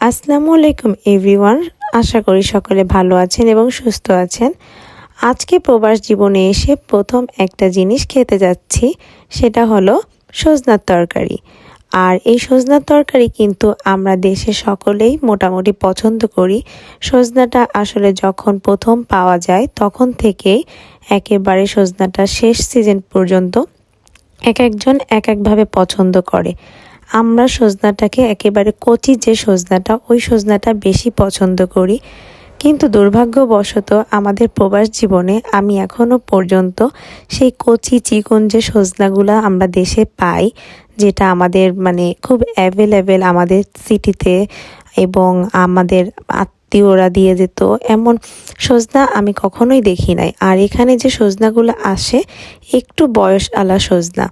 আসসালামু আলাইকুম, এভরিওয়ান। আশা করি সকলে ভালো আছেন এবং সুস্থ আছেন। আজকে প্রবাস জীবনে এসে প্রথম একটা জিনিস খেতে যাচ্ছি, সেটা হলো সজনার তরকারি। আর এই সজনার তরকারি কিন্তু আমরা দেশে সকলেই মোটামুটি পছন্দ করি। সজনাটা আসলে যখন প্রথম পাওয়া যায়, তখন থেকেই একেবারে সজনাটা শেষ সিজন পর্যন্ত এক একজন এক একভাবে পছন্দ করে। আমরা সজনাটাকে একেবারে কচি যে সজনাটা, ওই সজনাটা বেশি পছন্দ করি। কিন্তু দুর্ভাগ্যবশত আমাদের প্রবাস জীবনে আমি এখনও পর্যন্ত সেই কচি চিকন যে সজনাগুলো আমরা দেশে পাই, যেটা আমাদের মানে খুব অ্যাভেলেবেল আমাদের সিটিতে এবং আমাদের আত্মীয়রা দিয়ে যেত, এমন সজনা আমি কখনোই দেখি নাই। আর এখানে যে সজনাগুলো আসে, একটু বয়স আলা সজনা।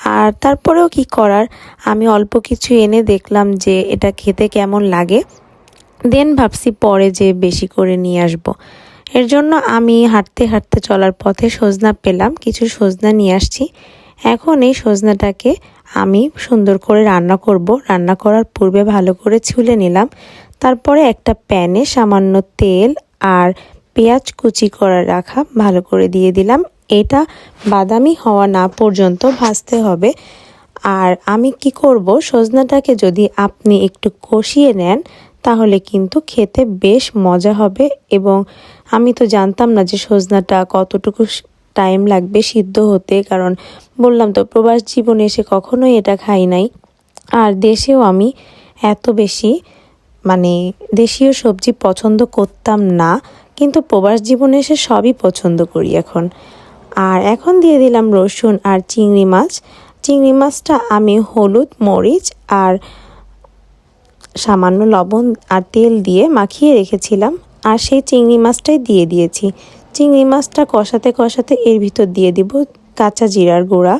আর তারপরেও কি করার? আমি অল্প কিছু এনে দেখলাম যে এটা খেতে কেমন লাগে। দেন ভাবছি পরে যে বেশি করে নিয়ে আসব। এর জন্য আমি হাঁটতে হাঁটতে চলার পথে সজনা পেলাম, কিছু সজনা নিয়ে আসছি। এখন এই সজনাটাকে আমি সুন্দর করে রান্না করব। রান্না করার পূর্বে ভালো করে ছুলে নিলাম। তারপরে একটা প্যানে সামান্য তেল আর পেঁয়াজ কুচি করা রাখা ভালো করে দিয়ে দিলাম। এটা বাদামি হওয়া না পর্যন্ত ভাজতে হবে। আর আমি কি করব, সজনাটাকে যদি আপনি একটু কষিয়ে নেন, তাহলে কিন্তু খেতে বেশ মজা হবে এবং আমি তো জানতাম না যে সজনাটা কতটুকু টাইম লাগবে সিদ্ধ হতে, কারণ বললাম তো প্রবাস জীবনে এসে কখনোই এটা খাই নাই। আর দেশেও আমি এত বেশি মানে দেশীয় সবজি পছন্দ করতাম না, কিন্তু প্রবাস জীবনে এসে সবই পছন্দ করি এখন। আর এখন দিয়ে দিলাম রসুন আর চিংড়ি মাছ। চিংড়ি মাছটা আমি হলুদ, মরিচ আর সামান্য লবণ আর তেল দিয়ে মাখিয়ে রেখেছিলাম। আর সেই চিংড়ি মাছটাই দিয়ে দিয়েছি। চিংড়ি মাছটা কষাতে কষাতে এর ভিতর দিয়ে দিব কাঁচা জিরার গুঁড়া।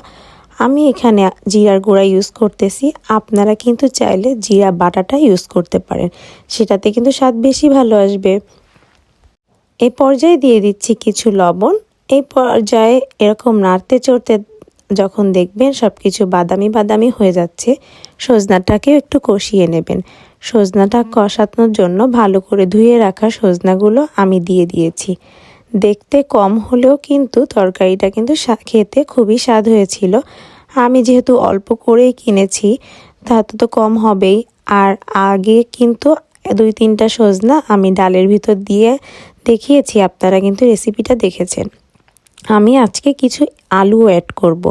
আমি এখানে জিরার গুঁড়া ইউজ করতেছি। আপনারা কিন্তু চাইলে জিরা বাটাটা ইউজ করতে পারেন। সেটাতে কিন্তু স্বাদ বেশি ভালো আসবে। এ পর্যায়ে দিয়ে দিচ্ছি কিছু লবণ। এই পর্যায়ে এরকম নাড়তে চড়তে যখন দেখবেন সব কিছু বাদামি বাদামি হয়ে যাচ্ছে, সজনাটাকেও একটু কষিয়ে নেবেন। সজনাটা কষানোর জন্য ভালো করে ধুয়ে রাখা সজনাগুলো আমি দিয়ে দিয়েছি। দেখতে কম হলেও কিন্তু তরকারিটা কিন্তু খেতে খুবই স্বাদ হয়েছিল। আমি যেহেতু অল্প করেই কিনেছি তাতে তো কম হবেই। আর আগে কিন্তু দুই তিনটা সজনা আমি ডালের ভিতর দিয়ে দেখিয়েছি, আপনারা কিন্তু রেসিপিটা দেখেছেন। আমি আজকে কিছু আলু অ্যাড করব।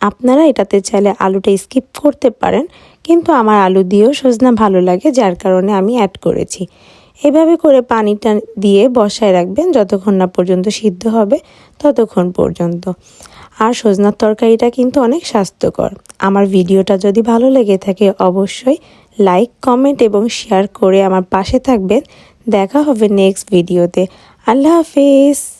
আপনারা এটাতে চাইলে আলুটা স্কিপ করতে পারেন, কিন্তু আমার আলু দিয়েও সজনা ভালো লাগে, যার কারণে আমি অ্যাড করেছি। এভাবে করে পানিটা দিয়ে বসায় রাখবেন যতক্ষণ না পর্যন্ত সিদ্ধ হবে, ততক্ষণ পর্যন্ত। আর সজনার তরকারিটা কিন্তু অনেক স্বাস্থ্যকর। আমার ভিডিওটা যদি ভালো লেগে থাকে অবশ্যই লাইক কমেন্ট এবং শেয়ার করে আমার পাশে থাকবেন। দেখা হবে নেক্সট ভিডিওতে আল্লাহ হাফিজ!